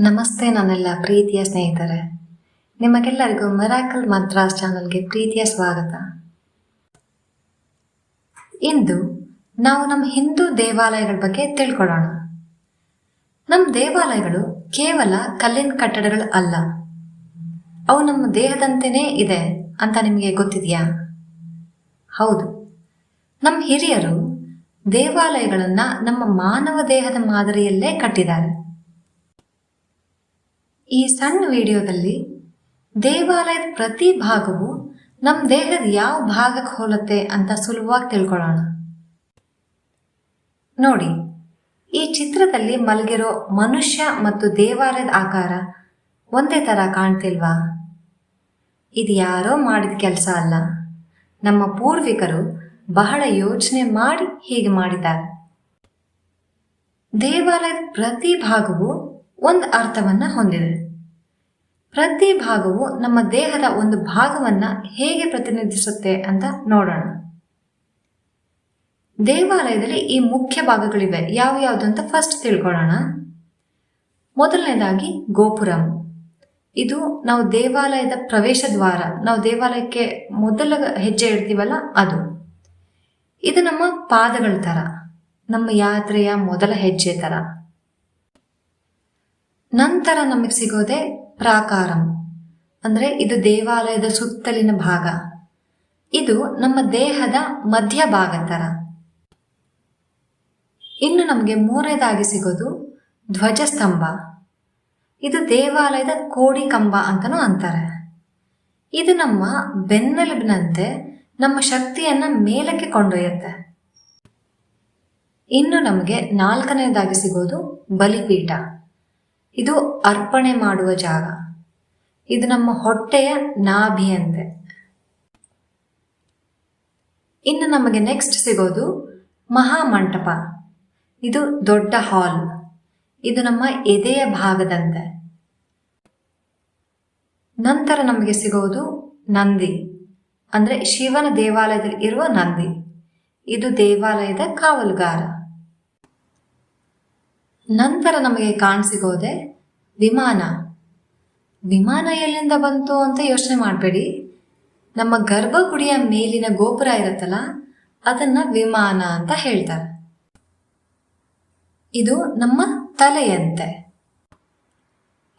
ನಮಸ್ತೆ ನನ್ನೆಲ್ಲ ಪ್ರೀತಿಯ ಸ್ನೇಹಿತರೆ. ನಿಮಗೆಲ್ಲರಿಗೂ ಮೆರಾಕಲ್ ಮದ್ರಾಸ್ ಚಾನಲ್ಗೆ ಪ್ರೀತಿಯ ಸ್ವಾಗತ. ಇಂದು ನಾವು ನಮ್ಮ ಹಿಂದೂ ದೇವಾಲಯಗಳ ಬಗ್ಗೆ ತಿಳ್ಕೊಳ್ಳೋಣ. ನಮ್ಮ ದೇವಾಲಯಗಳು ಕೇವಲ ಕಲ್ಲಿನ ಕಟ್ಟಡಗಳು ಅಲ್ಲ. ಅವು ನಮ್ಮ ದೇಹದಂತೆಯೇ ಇದೆ ಅಂತ ನಿಮಗೆ ಗೊತ್ತಿದೆಯಾ? ಹೌದು. ನಮ್ಮ ಹಿರಿಯರು ದೇವಾಲಯಗಳನ್ನು ನಮ್ಮ ಮಾನವ ದೇಹದ ಮಾದರಿಯಲ್ಲೇ ಕಟ್ಟಿದ್ದಾರೆ. ಈ ಸಣ್ಣ ವಿಡಿಯೋದಲ್ಲಿ ದೇವಾಲಯದ ಪ್ರತಿ ಭಾಗವು ನಮ್ಮ ದೇಹದ ಯಾವ ಭಾಗಕ್ಕೆ ಹೋಲುತ್ತೆ ಅಂತ ಸುಲಭವಾಗಿ ತಿಳ್ಕೊಳ್ಳೋಣ. ನೋಡಿ, ಈ ಚಿತ್ರದಲ್ಲಿ ಮಲಗಿರೋ ಮನುಷ್ಯ ಮತ್ತು ದೇವಾಲಯದ ಆಕಾರ ಒಂದೇ ಥರ ಕಾಣ್ತಿಲ್ವಾ? ಇದು ಯಾರೋ ಮಾಡಿದ ಕೆಲಸ ಅಲ್ಲ. ನಮ್ಮ ಪೂರ್ವಿಕರು ಬಹಳ ಯೋಚನೆ ಮಾಡಿ ಹೀಗೆ ಮಾಡಿದ್ದಾರೆ. ದೇವಾಲಯದ ಪ್ರತಿ ಭಾಗವು ಒಂದು ಅರ್ಥವನ್ನು ಹೊಂದಿದೆ. ಪ್ರತಿ ಭಾಗವು ನಮ್ಮ ದೇಹದ ಒಂದು ಭಾಗವನ್ನ ಹೇಗೆ ಪ್ರತಿನಿಧಿಸುತ್ತೆ ಅಂತ ನೋಡೋಣ. ದೇವಾಲಯದಲ್ಲಿ ಈ ಮುಖ್ಯ ಭಾಗಗಳಿವೆ. ಯಾವ ಯಾವುದು ಅಂತ ಫಸ್ಟ್ ತಿಳ್ಕೊಳ್ಳೋಣ. ಮೊದಲನೇದಾಗಿ ಗೋಪುರಂ. ಇದು ನಾವು ದೇವಾಲಯದ ಪ್ರವೇಶ ದ್ವಾರ. ನಾವು ದೇವಾಲಯಕ್ಕೆ ಮೊದಲ ಹೆಜ್ಜೆ ಇಡ್ತೀವಲ್ಲ ಅದು. ಇದು ನಮ್ಮ ಪಾದಗಳ ಥರ. ನಮ್ಮ ಯಾತ್ರೆಯ ಮೊದಲ ಹೆಜ್ಜೆ ಥರ. ನಂತರ ನಮಗೆ ಸಿಗೋದೆ ಪ್ರಾಕಾರಂ. ಅಂದರೆ ಇದು ದೇವಾಲಯದ ಸುತ್ತಲಿನ ಭಾಗ. ಇದು ನಮ್ಮ ದೇಹದ ಮಧ್ಯ ಭಾಗ ಥರ ಇನ್ನು ನಮಗೆ ಮೂರನೇದಾಗಿ ಸಿಗೋದು ಧ್ವಜಸ್ತಂಭ. ಇದು ದೇವಾಲಯದ ಕೋಡಿ ಕಂಬ ಅಂತಲೂ ಅಂತಾರೆ. ಇದು ನಮ್ಮ ಬೆನ್ನೆಲುಬಿನಂತೆ ನಮ್ಮ ಶಕ್ತಿಯನ್ನ ಮೇಲಕ್ಕೆ ಕೊಂಡೊಯ್ಯುತ್ತೆ. ಇನ್ನು ನಮಗೆ ನಾಲ್ಕನೇದಾಗಿ ಸಿಗೋದು ಬಲಿಪೀಠ. ಇದು ಅರ್ಪಣೆ ಮಾಡುವ ಜಾಗ. ಇದು ನಮ್ಮ ಹೊಟ್ಟೆಯ ನಾಭಿ ನಾಭಿಯಂತೆ ಇನ್ನು ನಮಗೆ ನೆಕ್ಸ್ಟ್ ಸಿಗೋದು ಮಹಾಮಂಟಪ. ಇದು ದೊಡ್ಡ ಹಾಲ್ ಇದು ನಮ್ಮ ಎದೆಯ ಭಾಗದಂತೆ. ನಂತರ ನಮಗೆ ಸಿಗೋದು ನಂದಿ. ಅಂದರೆ ಶಿವನ ದೇವಾಲಯದಲ್ಲಿ ಇರುವ ನಂದಿ. ಇದು ದೇವಾಲಯದ ಕಾವಲುಗಾರ. ನಂತರ ನಮಗೆ ಕಾಣಸಿಗೋದೆ ವಿಮಾನ. ವಿಮಾನ ಎಲ್ಲಿಂದ ಬಂತು ಅಂತ ಯೋಚನೆ ಮಾಡಬೇಡಿ. ನಮ್ಮ ಗರ್ಭಗುಡಿಯ ಮೇಲಿನ ಗೋಪುರ ಇರುತ್ತಲ್ಲ, ಅದನ್ನ ವಿಮಾನ ಅಂತ ಹೇಳ್ತಾರೆ. ಇದು ನಮ್ಮ ತಲೆಯಂತೆ.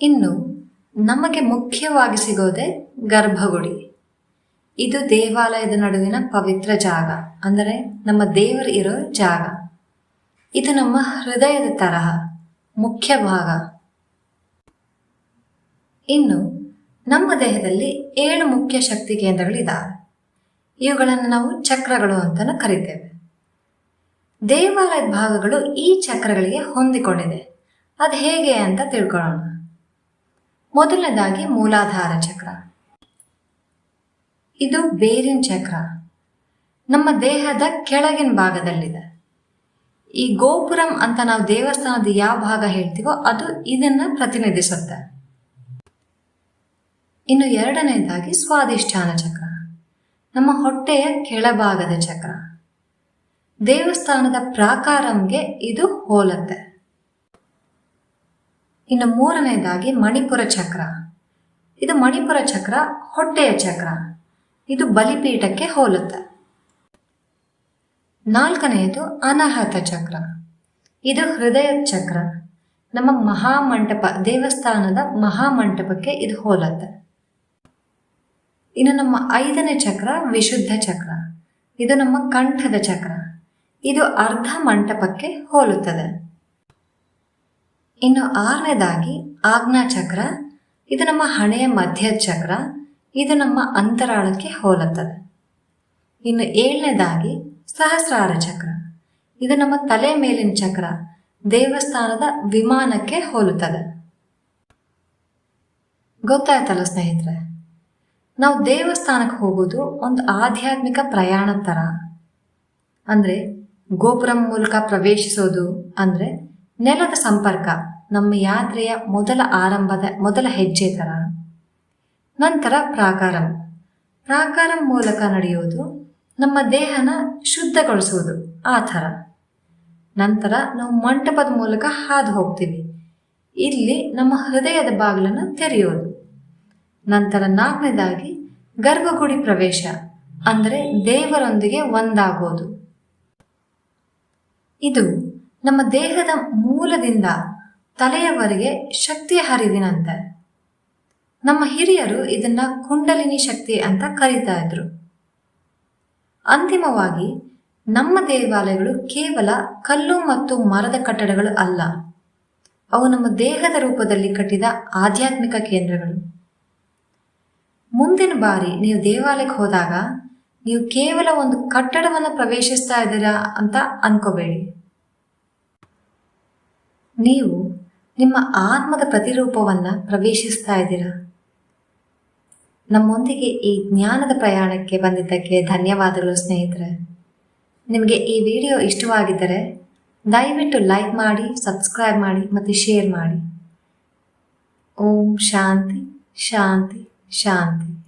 ಇನ್ನು ನಮಗೆ ಮುಖ್ಯವಾಗಿ ಸಿಗೋದೆ ಗರ್ಭಗುಡಿ. ಇದು ದೇವಾಲಯದ ನಡುವಿನ ಪವಿತ್ರ ಜಾಗ, ಅಂದರೆ ನಮ್ಮ ದೇವರು ಇರೋ ಜಾಗ. ಇದು ನಮ್ಮ ಹೃದಯದ ತರಹ, ಮುಖ್ಯ ಭಾಗ. ಇನ್ನು, ನಮ್ಮ ದೇಹದಲ್ಲಿ ಏಳು ಮುಖ್ಯ ಶಕ್ತಿ ಕೇಂದ್ರಗಳಿದ್ದಾವೆ ಇವುಗಳನ್ನು ನಾವು ಚಕ್ರಗಳು ಅಂತ ಕರಿತೇವೆ. ದೇವಾಲಯದ ಭಾಗಗಳು ಈ ಚಕ್ರಗಳಿಗೆ ಹೊಂದಿಕೊಂಡಿದೆ. ಅದು ಹೇಗೆ ಅಂತ ತಿಳ್ಕೊಳ್ಳೋಣ. ಮೊದಲನೇದಾಗಿ ಮೂಲಾಧಾರ ಚಕ್ರ. ಇದು ಬೇರಿನ ಚಕ್ರ. ನಮ್ಮ ದೇಹದ ಕೆಳಗಿನ ಭಾಗದಲ್ಲಿದೆ. ಈ ಗೋಪುರಂ ಅಂತ ನಾವು ದೇವಸ್ಥಾನದ ಯಾವ ಭಾಗ ಹೇಳ್ತೀವೋ ಅದು ಇದನ್ನ ಪ್ರತಿನಿಧಿಸುತ್ತೆ. ಇನ್ನು ಎರಡನೇದಾಗಿ ಸ್ವಾದಿಷ್ಠಾನ ಚಕ್ರ. ನಮ್ಮ ಹೊಟ್ಟೆಯ ಕೆಳಭಾಗದ ಚಕ್ರ. ದೇವಸ್ಥಾನದ ಪ್ರಾಕಾರಂಗೆ ಇದು ಹೋಲುತ್ತೆ. ಇನ್ನು ಮೂರನೇದಾಗಿ ಮಣಿಪುರ ಚಕ್ರ. ಇದು ಮಣಿಪುರ ಚಕ್ರ ಹೊಟ್ಟೆಯ ಚಕ್ರ. ಇದು ಬಲಿಪೀಠಕ್ಕೆ ಹೋಲುತ್ತೆ. ನಾಲ್ಕನೆಯದು ಅನಾಹತ ಚಕ್ರ. ಇದು ಹೃದಯ ಚಕ್ರ. ನಮ್ಮ ಮಹಾಮಂಟಪ, ದೇವಸ್ಥಾನದ ಮಹಾಮಂಟಪಕ್ಕೆ ಇದು ಹೋಲತ್ತೆ. ಇನ್ನು ನಮ್ಮ ಐದನೇ ಚಕ್ರ ವಿಶುದ್ಧ ಚಕ್ರ. ಇದು ನಮ್ಮ ಕಂಠದ ಚಕ್ರ. ಇದು ಅರ್ಧ ಮಂಟಪಕ್ಕೆ ಹೋಲುತ್ತದೆ. ಇನ್ನು ಆರನೇದಾಗಿ ಆಜ್ಞಾ ಚಕ್ರ. ಇದು ನಮ್ಮ ಹಣೆಯ ಮಧ್ಯ ಚಕ್ರ. ಇದು ನಮ್ಮ ಅಂತರಾಳಕ್ಕೆ ಹೋಲುತ್ತದೆ. ಇನ್ನು ಏಳನೇದಾಗಿ ಸಹಸ್ರಾರ ಚಕ್ರ. ಇದು ನಮ್ಮ ತಲೆ ಮೇಲಿನ ಚಕ್ರ. ದೇವಸ್ಥಾನದ ವಿಮಾನಕ್ಕೆ ಹೋಲುತ್ತದೆ. ಗೊತ್ತಾಯ್ತಲ್ಲ ಸ್ನೇಹಿತರೆ, ನಾವು ದೇವಸ್ಥಾನಕ್ಕೆ ಹೋಗೋದು ಒಂದು ಆಧ್ಯಾತ್ಮಿಕ ಪ್ರಯಾಣ ಥರ. ಅಂದರೆ ಗೋಪುರಂ ಮೂಲಕ ಪ್ರವೇಶಿಸೋದು ಅಂದರೆ ನೆಲದ ಸಂಪರ್ಕ, ನಮ್ಮ ಯಾತ್ರೆಯ ಮೊದಲ ಆರಂಭದ ಮೊದಲ ಹೆಜ್ಜೆ ಥರ. ನಂತರ ಪ್ರಾಕಾರಂ. ಪ್ರಾಕಾರಂ ಮೂಲಕ ನಡೆಯೋದು ನಮ್ಮ ದೇಹನ ಶುದ್ಧಗೊಳಿಸುವುದು ಆ ಥರ. ನಂತರ ನಾವು ಮಂಟಪದ ಮೂಲಕ ಹಾದು ಹೋಗ್ತೀವಿ. ಇಲ್ಲಿ ನಮ್ಮ ಹೃದಯದ ಬಾಗಿಲನ್ನು ತೆರೆಯೋದು ನಂತರ ನಾಲ್ಕನೇದಾಗಿ ಗರ್ಭಗುಡಿ ಪ್ರವೇಶ, ಅಂದರೆ ದೇವರೊಂದಿಗೆ ಒಂದಾಗೋದು ಇದು ನಮ್ಮ ದೇಹದ ಮೂಲದಿಂದ ತಲೆಯವರೆಗೆ ಶಕ್ತಿಯ ಹರಿವಿನಂತೆ. ನಮ್ಮ ಹಿರಿಯರು ಇದನ್ನ ಕುಂಡಲಿನಿ ಶಕ್ತಿ ಅಂತ ಕರೀತಾ ಇದ್ರು. ಅಂತಿಮವಾಗಿ, ನಮ್ಮ ದೇವಾಲಯಗಳು ಕೇವಲ ಕಲ್ಲು ಮತ್ತು ಮರದ ಕಟ್ಟಡಗಳು ಅಲ್ಲ. ಅವು ನಮ್ಮ ದೇಹದ ರೂಪದಲ್ಲಿ ಕಟ್ಟಿದ ಆಧ್ಯಾತ್ಮಿಕ ಕೇಂದ್ರಗಳು. ಮುಂದಿನ ಬಾರಿ ನೀವು ದೇವಾಲಯಕ್ಕೆ ಹೋದಾಗ, ನೀವು ಕೇವಲ ಒಂದು ಕಟ್ಟಡವನ್ನು ಪ್ರವೇಶಿಸ್ತಾ ಇದ್ದೀರಾ ಅಂತ ಅನ್ಕೋಬೇಡಿ. ನೀವು ನಿಮ್ಮ ಆತ್ಮದ ಪ್ರತಿರೂಪವನ್ನು ಪ್ರವೇಶಿಸ್ತಾ ಇದ್ದೀರಾ. ನಮ್ಮೊಂದಿಗೆ ಈ ಜ್ಞಾನದ ಪ್ರಯಾಣಕ್ಕೆ ಬಂದಿದ್ದಕ್ಕೆ ಧನ್ಯವಾದಗಳು, ಸ್ನೇಹಿತರೆ. ನಿಮಗೆ ಈ ವಿಡಿಯೋ ಇಷ್ಟವಾಗಿದ್ದರೆ ದಯವಿಟ್ಟು ಲೈಕ್ ಮಾಡಿ, ಸಬ್ಸ್ಕ್ರೈಬ್ ಮಾಡಿ ಮತ್ತು ಶೇರ್ ಮಾಡಿ. ಓಂ ಶಾಂತಿ ಶಾಂತಿ ಶಾಂತಿ.